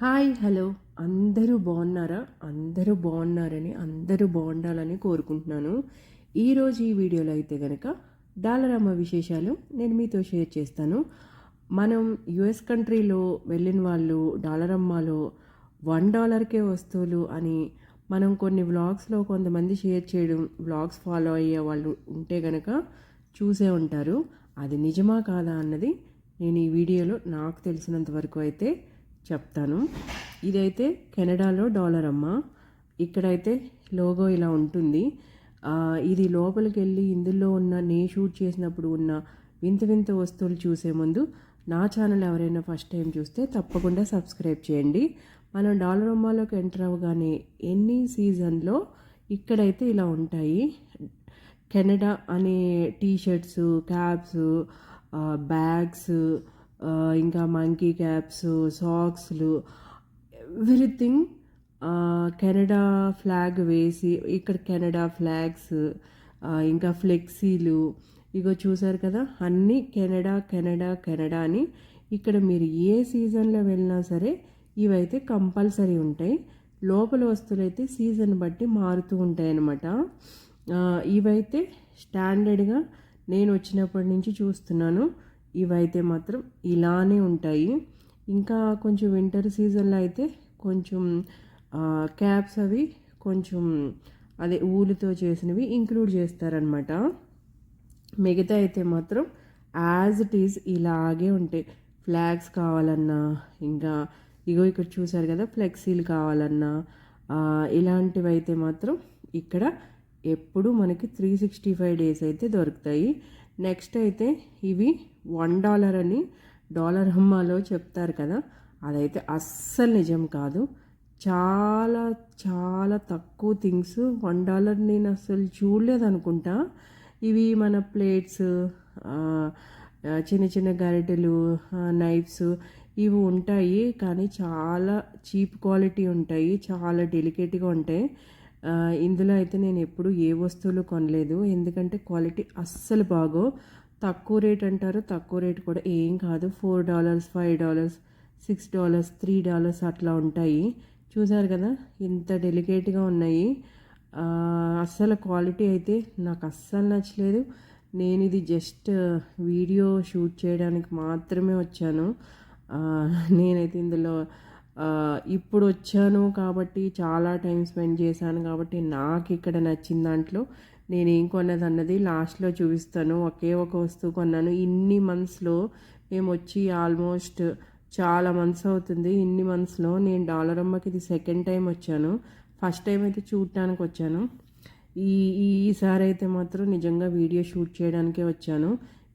Hi hello. అందరూ బాగున్నారా? అందరూ బాగున్నారని అందరూ బాగుండాలని కోరుకుంటున్నాను. ఈరోజు ఈ వీడియోలో అయితే కనుక డాలర్ అమ్మ విశేషాలు నేను మీతో షేర్ చేస్తాను. మనం యుఎస్ కంట్రీలో వెళ్ళిన వాళ్ళు డాలరమ్మలో వన్ డాలర్కే వస్తువులు అని మనం కొన్ని వ్లాగ్స్లో కొంతమంది షేర్ చేయడం వ్లాగ్స్ ఫాలో అయ్యే వాళ్ళు ఉంటే కనుక చూసే ఉంటారు. అది నిజమా కాదా అన్నది నేను ఈ వీడియోలో నాకు తెలిసినంత వరకు అయితే చెప్తాను. ఇదైతే కెనడాలో డాలర్ అమ్మ. ఇక్కడైతే లోగో ఇలా ఉంటుంది. ఇది లోపలికి వెళ్ళి ఇందులో ఉన్న నే షూట్ చేసినప్పుడు ఉన్న వింత వింత వస్తువులు చూసే ముందు నా ఛానల్ ఎవరైనా ఫస్ట్ టైం చూస్తే తప్పకుండా సబ్స్క్రైబ్ చేయండి. మనం డాలర్ అమ్మాలోకి ఎంటర్ అవ్వగానే ఎన్ని సీజన్లో ఇక్కడైతే ఇలా ఉంటాయి. కెనడా అనే టీ షర్ట్స్ క్యాప్స్ బ్యాగ్స్ ఇంకా మంకీ క్యాప్స్ సాక్స్లు ఎవ్రీథింగ్ కెనడా ఫ్లాగ్ వేసి ఇక్కడ కెనడా ఫ్లాగ్స్ ఇంకా ఫ్లెక్సీలు ఇగో చూసారు కదా అన్నీ కెనడా కెనడా కెనడా అని ఇక్కడ మీరు ఏ సీజన్లో వెళ్ళినా సరే ఇవైతే కంపల్సరీ ఉంటాయి. లోపల వస్తువులు అయితే సీజన్ బట్టి మారుతూ ఉంటాయి అన్నమాట ఇవైతే స్టాండర్డ్గా నేను వచ్చినప్పటి నుంచి చూస్తున్నాను. ఇవైతే మాత్రం ఇలానే ఉంటాయి. ఇంకా కొంచెం వింటర్ సీజన్లో అయితే కొంచెం క్యాప్స్ అవి కొంచెం అదే ఊలుతో చేసినవి ఇంక్లూడ్ చేస్తారనమాట మిగతా అయితే మాత్రం యాజ్ ఇట్ ఈజ్ ఇలాగే ఉంటాయి. ఫ్లాగ్స్ కావాలన్నా ఇంకా ఇగో ఇక్కడ చూసారు కదా ఫ్లెక్సీలు కావాలన్నా ఇలాంటివి అయితే మాత్రం ఇక్కడ ఎప్పుడు మనకి త్రీ సిక్స్టీ ఫైవ్ డేస్ అయితే దొరుకుతాయి. నెక్స్ట్ అయితే ఇవి వన్ డాలర్ అని డాలర్ అమ్మాలో చెప్తారు కదా అదైతే అస్సలు నిజం కాదు. చాలా చాలా తక్కువ థింగ్స్. వన్ డాలర్ నేను అసలు చూడలేదు అనుకుంటా. ఇవి మన ప్లేట్స్ చిన్న చిన్న గరిటెలు నైఫ్స్ ఇవి ఉంటాయి. కానీ చాలా చీప్ క్వాలిటీ ఉంటాయి. చాలా డెలికేట్గా ఉంటాయి. ఇందులో అయితే నేను ఎప్పుడు ఏ వస్తువులు కొనలేదు. ఎందుకంటే క్వాలిటీ అస్సలు బాగో తక్కువ రేట్ అంటారు. తక్కువ రేట్ కూడా ఏం కాదు. Four dollars five dollars six dollars three dollars అట్లా ఉంటాయి. చూసారు కదా? ఇంత డెలికేట్గా ఉన్నాయి. అస్సలు క్వాలిటీ అయితే నాకు అస్సలు నచ్చలేదు. నేను ఇది జస్ట్ వీడియో షూట్ చేయడానికి మాత్రమే వచ్చాను. నేనైతే ఇందులో ఇప్పుడు వచ్చాను కాబట్టి చాలా టైం స్పెండ్ చేశాను కాబట్టి నాకు ఇక్కడ నచ్చిన దాంట్లో నేను ఏం కొన్నది అన్నది లాస్ట్లో చూపిస్తాను. ఒకే ఒక వస్తువు కొన్నాను. ఇన్ని మంత్స్లో మేము వచ్చి ఆల్మోస్ట్ చాలా మంత్స్ అవుతుంది. ఇన్ని మంత్స్లో నేను డాలర్ అమ్మకి ఇది సెకండ్ టైం వచ్చాను. ఫస్ట్ టైం అయితే చూడటానికి వచ్చాను. ఈ ఈసారి అయితే మాత్రం నిజంగా వీడియో షూట్ చేయడానికే వచ్చాను.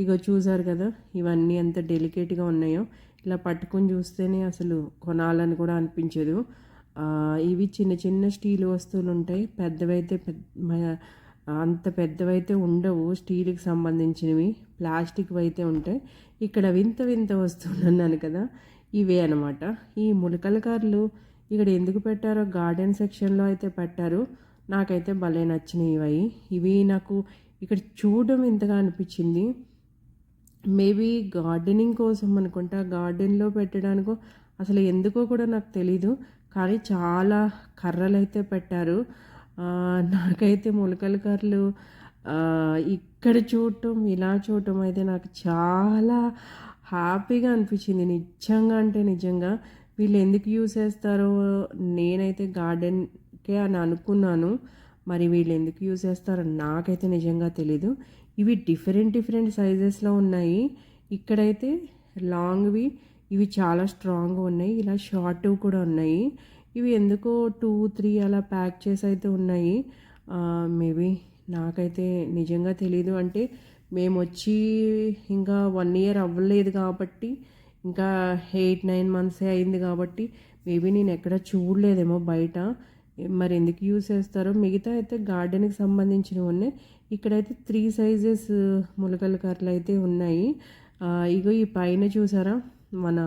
ఇగో చూసారు కదా ఇవన్నీ ఎంత డెలికేట్గా ఉన్నాయో. ఇలా పట్టుకొని చూస్తేనే అసలు కొనాలని కూడా అనిపించదు. ఇవి చిన్న చిన్న స్టీల్ వస్తువులు ఉంటాయి. పెద్దవైతే పెద్ద అంత పెద్దవైతే ఉండవు. స్టీల్కి సంబంధించినవి. ప్లాస్టిక్ అయితే ఉంటాయి. ఇక్కడ వింత వింత వస్తువులు అన్నాను కదా ఇవే అనమాట ఈ ములకల కార్లు ఇక్కడ ఎందుకు పెట్టారో గార్డెన్ సెక్షన్లో అయితే పెట్టారు. నాకైతే భలే నచ్చినవి ఇవి ఇవి నాకు ఇక్కడ చూడడం ఇంతగా అనిపించింది. మేబీ గార్డెనింగ్ కోసం అనుకుంటా. గార్డెన్లో పెట్టడానికో అసలు ఎందుకో కూడా నాకు తెలీదు. కానీ చాలా కర్రలు అయితే పెట్టారు నాకైతే మొలకల కర్రలు ఇక్కడ చూడటం ఇలా చూడటం అయితే నాకు చాలా హ్యాపీగా అనిపించింది. నిజంగా అంటే నిజంగా వీళ్ళు ఎందుకు యూస్ చేస్తారో నేనైతే గార్డెన్కే అని అనుకున్నాను. మరి వీళ్ళు ఎందుకు యూజ్ చేస్తారో నాకైతే నిజంగా తెలీదు. ఇవి డిఫరెంట్ డిఫరెంట్ సైజెస్లో ఉన్నాయి. ఇక్కడైతే లాంగ్వి ఇవి చాలా స్ట్రాంగ్గా ఉన్నాయి. ఇలా షార్ట్ కూడా ఉన్నాయి. ఇవి ఎందుకో టూ త్రీ అలా ప్యాక్ చేసి అయితే ఉన్నాయి. మేబీ నాకైతే నిజంగా తెలీదు. అంటే మేము వచ్చి ఇంకా వన్ ఇయర్ అవ్వలేదు కాబట్టి ఇంకా ఎయిట్ నైన్ మంత్సే అయింది కాబట్టి మేబీ నేను ఎక్కడ చూడలేదేమో బయట. మరి ఎందుకు యూస్ చేస్తారో మిగతా అయితే గార్డెన్కి సంబంధించినవి ఉన్నాయి. ఇక్కడైతే త్రీ సైజెస్ ములకల కర్రలు అయితే ఉన్నాయి. ఇగో ఈ పైన చూసారా? మన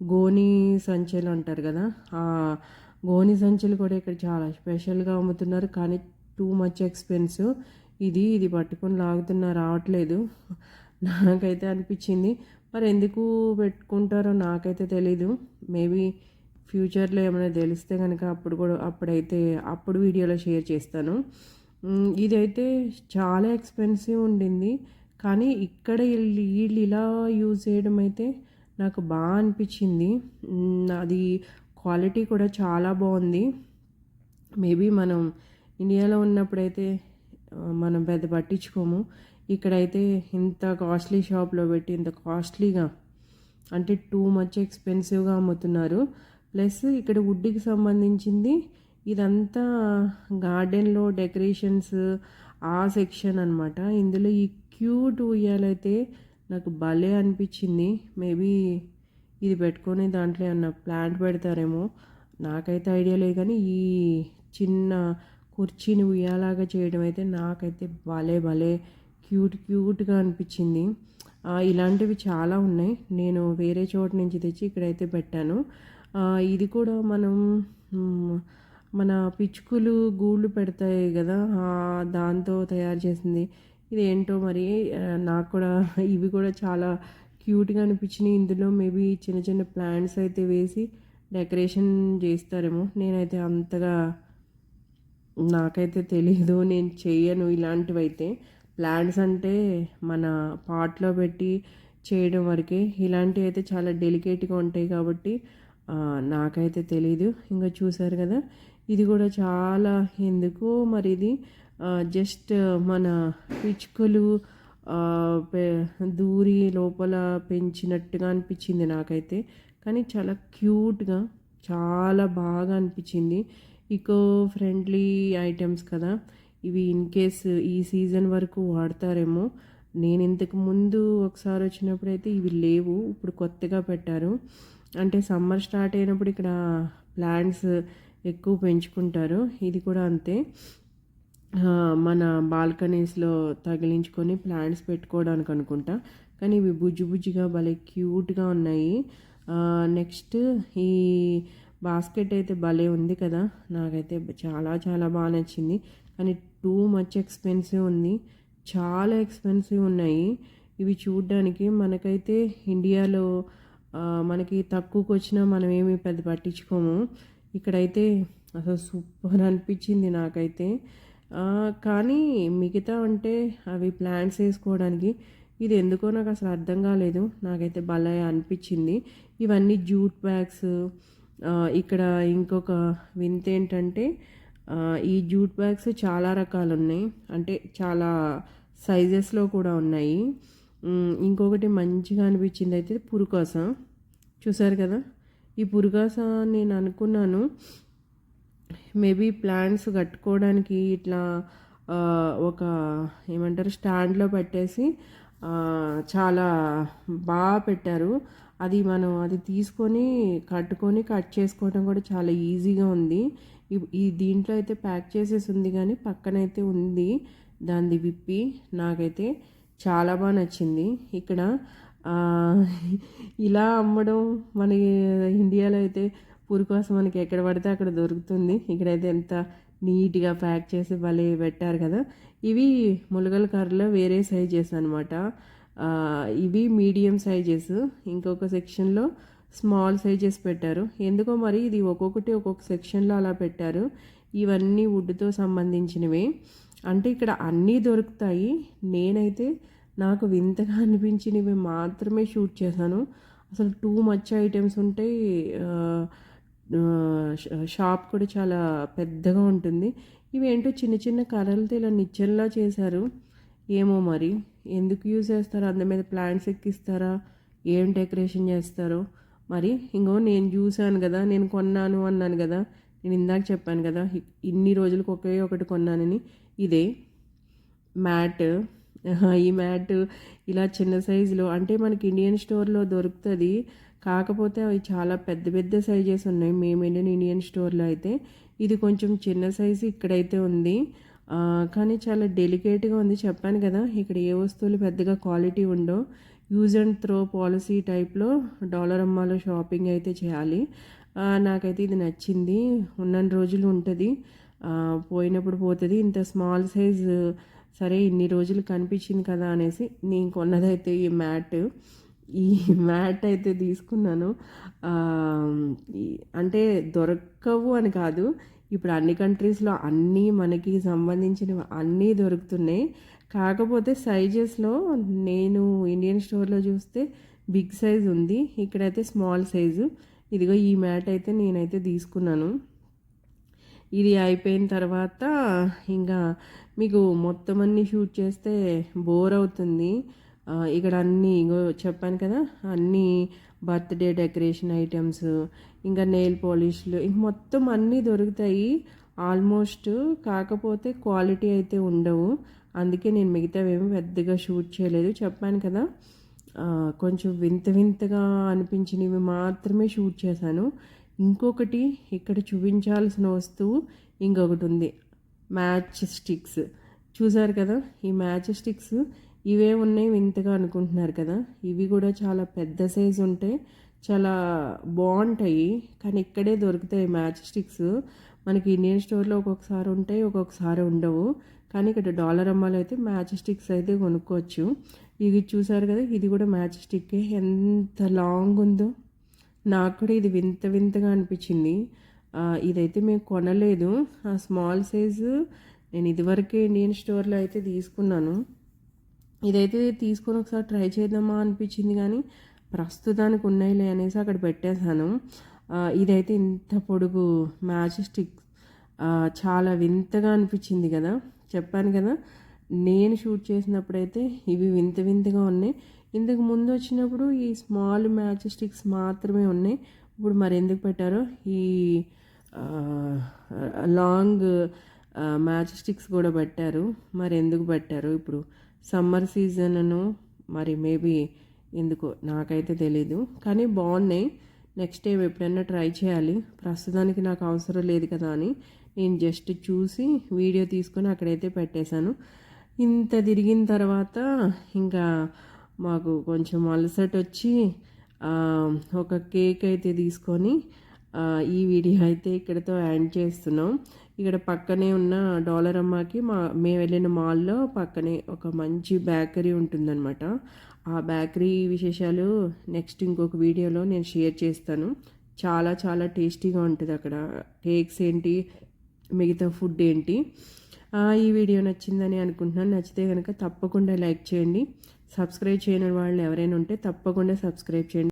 గోని సంచులు అంటారు కదా? ఆ గోని సంచులు కూడా ఇక్కడ చాలా స్పెషల్గా అమ్ముతున్నారు. కానీ టూ మచ్ ఎక్స్పెన్సివ్ ఇది ఇది పట్టుకొని లాగుతున్నా రావట్లేదు. నాకైతే అనిపించింది. మరి ఎందుకు పెట్టుకుంటారో నాకైతే తెలీదు. మేబీ ఫ్యూచర్లో ఏమైనా తెలిస్తే కనుక అప్పుడు కూడా అప్పుడైతే అప్పుడు వీడియోలో షేర్ చేస్తాను. ఇదైతే చాలా ఎక్స్పెన్సివ్ ఉండింది. కానీ ఇక్కడ వీళ్ళు ఇలా యూజ్ చేయడం అయితే నాకు బాగా అనిపించింది. అది క్వాలిటీ కూడా చాలా బాగుంది. మేబీ మనం ఇండియాలో ఉన్నప్పుడైతే మనం పెద్ద పట్టించుకోము. ఇక్కడైతే ఇంత కాస్ట్లీ షాప్లో పెట్టి ఇంత కాస్ట్లీగా అంటే టూ మచ్ ఎక్స్పెన్సివ్గా అమ్ముతున్నారు. ప్లస్ ఇక్కడ వుడ్కి సంబంధించింది ఇదంతా గార్డెన్లో డెకరేషన్స్ ఆ సెక్షన్ అనమాట ఇందులో ఈ క్యూట్ ఉయ్యాలైతే నాకు భలే అనిపించింది. మేబీ ఇది పెట్టుకొని దాంట్లో ఏమన్నా ప్లాంట్ పెడతారేమో. నాకైతే ఐడియా లేదు కానీ ఈ చిన్న కుర్చీని ఉయ్యాలాగా చేయడం అయితే నాకైతే భలే భలే క్యూట్ క్యూట్గా అనిపించింది. ఇలాంటివి చాలా ఉన్నాయి. నేను వేరే చోట నుంచి తెచ్చి ఇక్కడైతే పెట్టాను. ఇది కూడా మనం మన పిచ్చుకలు గూళ్ళు పెడతాయి కదా దాంతో తయారు చేసింది. ఇది ఏంటో మరి నాకు కూడా ఇవి కూడా చాలా క్యూట్గా అనిపించినాయి. ఇందులో మేబీ చిన్న చిన్న ప్లాంట్స్ అయితే వేసి డెకరేషన్ చేస్తారేమో. నేనైతే అంతగా నాకైతే తెలీదు నేను చేయను ఇలాంటివి అయితే ప్లాంట్స్ అంటే మన పాట్లో పెట్టి చేయడం వరకే. ఇలాంటివి అయితే చాలా డెలికేట్గా ఉంటాయి కాబట్టి నాకైతే తెలీదు. ఇంకా చూసారు కదా ఇది కూడా చాలా ఎందుకో మరి ఇది జస్ట్ మన పిచ్చుకలు దూరి లోపల పెంచినట్టుగా అనిపించింది నాకైతే. కానీ చాలా క్యూట్గా చాలా బాగా అనిపించింది. ఈకో ఫ్రెండ్లీ ఐటమ్స్ కదా ఇవి ఇన్ కేస్ ఈ సీజన్ వరకు వాడతారేమో. నేను ఇంతకు ముందు ఒకసారి వచ్చినప్పుడు అయితే ఇవి లేవు ఇప్పుడు కొత్తగా పెట్టారు. అంటే సమ్మర్ స్టార్ట్ అయినప్పుడు ఇక్కడ ప్లాంట్స్ ఎక్కువ పెంచుకుంటారు. ఇది కూడా అంతే. మన బాల్కనీస్లో తగిలించుకొని ప్లాంట్స్ పెట్టుకోవడానికి అనుకుంటా. కానీ ఇవి బుజ్జి బుజ్జిగా భలే క్యూట్గా ఉన్నాయి. నెక్స్ట్ ఈ బాస్కెట్ అయితే భలే ఉంది కదా. నాకైతే చాలా చాలా బాగా నచ్చింది. కానీ టూ మచ్ ఎక్స్పెన్సివ్ ఉంది. చాలా ఎక్స్పెన్సివ్ ఉన్నాయి. ఇవి చూడ్డానికి మనకైతే ఇండియాలో మనకి తక్కువకి వచ్చినా మనం ఏమి పెద్ద పట్టించుకోము. ఇక్కడైతే అసలు సూపర్ అనిపించింది నాకైతే. కానీ మిగతా అంటే అవి ప్లాంట్స్ వేసుకోవడానికి ఇది ఎందుకో నాకు అసలు అర్థం కాలేదు. నాకైతే భలే అనిపించింది. ఇవన్నీ జూట్ బ్యాగ్స్ ఇక్కడ ఇంకొక వింత ఏంటంటే ఈ జూట్ బ్యాగ్స్ చాలా రకాలు ఉన్నాయి. అంటే చాలా సైజెస్లో కూడా ఉన్నాయి. ఇంకొకటి మంచిగా అనిపించింది అయితే పురుకోసం. చూసారు కదా? ఈ పురుగాస నేను అనుకున్నాను. మేబీ ప్లాంట్స్ కట్టుకోవడానికి ఇట్లా ఒక ఏమంటారు స్టాండ్లో పెట్టేసి చాలా బాగా పెట్టారు. అది మనం అది తీసుకొని కట్టుకొని కట్ చేసుకోవడం కూడా చాలా ఈజీగా ఉంది. ఈ- దీంట్లో అయితే ప్యాక్ చేసేసి ఉంది కానీ పక్కనైతే ఉంది. దాన్ని విప్పి నాకైతే చాలా బాగా నచ్చింది. ఇక్కడ ఇలా అమ్మడం మన ఇండియాలో అయితే పూరి కోసం మనకి ఎక్కడ పడితే అక్కడ దొరుకుతుంది. ఇక్కడైతే ఎంత నీట్గా ప్యాక్ చేసి భలే పెట్టారు కదా. ఇవి ములగల కర్రలో వేరే సైజెస్ అనమాట ఇవి మీడియం సైజెస్. ఇంకొక సెక్షన్లో స్మాల్ సైజెస్ పెట్టారు. ఎందుకో మరి ఇది ఒక్కొక్కటి ఒక్కొక్క సెక్షన్లో అలా పెట్టారు. ఇవన్నీ వుడ్తో సంబంధించినవి. అంటే ఇక్కడ అన్నీ దొరుకుతాయి. నేనైతే నాకు వింతగా అనిపించినవి మాత్రమే షూట్ చేశాను. అసలు టూ మచ్ ఐటమ్స్ ఉంటాయి షాప్ కూడా చాలా పెద్దగా ఉంటుంది. ఇవేంటో చిన్న చిన్న కర్రలతో ఇలా నిచ్చెల్లా చేశారు. ఏమో మరి ఎందుకు యూజ్ చేస్తారో? అందు మీద ప్లాంట్స్ ఎక్కిస్తారా? ఏం డెకరేషన్ చేస్తారో? మరి ఇంకో నేను చూశాను కదా నేను కొన్నాను అన్నాను కదా నేను ఇందాక చెప్పాను కదా ఇన్ని రోజులకు ఒకే ఒకటి కొన్నానని. ఇదే మ్యాట్. ఈ మ్యాట్ ఇలా చిన్న సైజులో అంటే మనకి ఇండియన్ స్టోర్లో దొరుకుతుంది. కాకపోతే అవి చాలా పెద్ద పెద్ద సైజెస్ ఉన్నాయి. మేము వెళ్ళిన ఇండియన్ స్టోర్లో అయితే ఇది కొంచెం చిన్న సైజు ఇక్కడైతే ఉంది. కానీ చాలా డెలికేట్గా ఉంది. చెప్పాను కదా ఇక్కడ ఏ వస్తువులు పెద్దగా క్వాలిటీ ఉండో యూజ్ అండ్ త్రో పాలసీ టైప్లో డాలర్ అమ్మాలో షాపింగ్ అయితే చేయాలి. నాకైతే ఇది నచ్చింది. ఉన్న రోజులు ఉంటుంది. పోయినప్పుడు పోతుంది. ఇంత స్మాల్ సైజ్ సరే ఇన్ని రోజులు కనిపించింది కదా అనేసి నేను కొన్నదైతే ఈ మ్యాట్. ఈ మ్యాట్ అయితే తీసుకున్నాను. అంటే దొరకవు అని కాదు. ఇప్పుడు అన్ని కంట్రీస్లో అన్నీ మనకి సంబంధించినవి అన్నీ దొరుకుతున్నాయి. కాకపోతే సైజెస్లో నేను ఇండియన్ స్టోర్లో చూస్తే బిగ్ సైజ్ ఉంది. ఇక్కడైతే స్మాల్ సైజు. ఇదిగో ఈ మ్యాట్ అయితే నేనైతే తీసుకున్నాను. ఇది అయిపోయిన తర్వాత ఇంకా మీకు మొత్తం అన్ని షూట్ చేస్తే బోర్ అవుతుంది. ఇక్కడ అన్నీ ఇంకో చెప్పాను కదా అన్నీ బర్త్డే డెకరేషన్ ఐటమ్స్ ఇంకా నెయిల్ పాలిష్లు ఇంక మొత్తం అన్నీ దొరుకుతాయి. ఆల్మోస్ట్ కాకపోతే క్వాలిటీ అయితే ఉండవు. అందుకే నేను మిగతావేమి పెద్దగా షూట్ చేయలేదు. చెప్పాను కదా కొంచెం వింత వింతగా అనిపించినవి మాత్రమే షూట్ చేశాను. ఇంకొకటి ఇక్కడ చూపించాల్సిన వస్తువు ఇంకొకటి ఉంది. Match sticks. చూసారు కదా ఈ మ్యాచ్ స్టిక్స్ ఇవే ఉన్నాయి వింతగా అనుకుంటున్నారు కదా. ఇవి కూడా చాలా పెద్ద సైజు ఉంటాయి చాలా బాగుంటాయి. కానీ ఇక్కడే దొరుకుతాయి మ్యాచ్ స్టిక్స్. మనకి ఇండియన్ స్టోర్లో ఒక్కొక్కసారి ఉంటాయి ఒక్కొక్కసారి ఉండవు. కానీ ఇక్కడ డాలర్ అమ్మాలో అయితే మ్యాచ్ స్టిక్స్ అయితే కొనుక్కోవచ్చు. ఇది చూసారు కదా ఇది కూడా మ్యాచ్ స్టిక్ ఎంత లాంగ్ ఉందో. నాకు కూడా ఇది వింత వింతగా అనిపించింది. ఇదైతే మేము కొనలేదు. ఆ స్మాల్ సైజు నేను ఇదివరకే ఇండియన్ స్టోర్లో అయితే తీసుకున్నాను. ఇదైతే తీసుకొని ఒకసారి ట్రై చేద్దామా అనిపించింది కానీ ప్రస్తుతానికి ఉన్నాయిలే అనేసి అక్కడ పెట్టేశాను. ఇదైతే ఇంత పొడుగు మ్యాచ్ స్టిక్ చాలా వింతగా అనిపించింది కదా. చెప్పాను కదా నేను షూట్ చేసినప్పుడైతే ఇవి వింత వింతగా ఉన్నాయి. ఇంతకు ముందు వచ్చినప్పుడు ఈ స్మాల్ మ్యాచ్ స్టిక్స్ మాత్రమే ఉన్నాయి. ఇప్పుడు మరి ఎందుకు పెట్టారో ఈ లాంగ్ మ్యాచ్ స్టిక్స్ కూడా పెట్టారు. మరి ఎందుకు పెట్టారు ఇప్పుడు? సమ్మర్ సీజన్ను మరి మేబీ ఎందుకో? నాకైతే తెలీదు. కానీ బాగున్నాయి. నెక్స్ట్ టైం ఎప్పుడైనా ట్రై చేయాలి. ప్రస్తుతానికి నాకు అవసరం లేదు కదా అని నేను జస్ట్ చూసి వీడియో తీసుకొని అక్కడైతే పెట్టేశాను. ఇంత తిరిగిన తర్వాత ఇంకా మాకు కొంచెం అలసట వచ్చి ఒక కేక్ అయితే తీసుకొని ఈ వీడియో అయితే ఇక్కడతో ఎండ్ చేస్తున్నాం. ఇక్కడ పక్కనే ఉన్న డాలర్ అమ్మకి మా మేము వెళ్ళిన మాల్లో పక్కనే ఒక మంచి బేకరీ ఉంటుందన్నమాట. ఆ బేకరీ విశేషాలు నెక్స్ట్ ఇంకొక వీడియోలో నేను షేర్ చేస్తాను. చాలా చాలా టేస్టీగా ఉంటుంది అక్కడ. కేక్స్ ఏంటి మిగతా ఫుడ్ ఏంటి? ఈ వీడియో నచ్చిందని అనుకుంటున్నాను. నచ్చితే కనుక తప్పకుండా లైక్ చేయండి. సబ్స్క్రైబ్ చేయని వాళ్ళు ఎవరైనా ఉంటే తప్పకుండా సబ్స్క్రైబ్ చేయండి.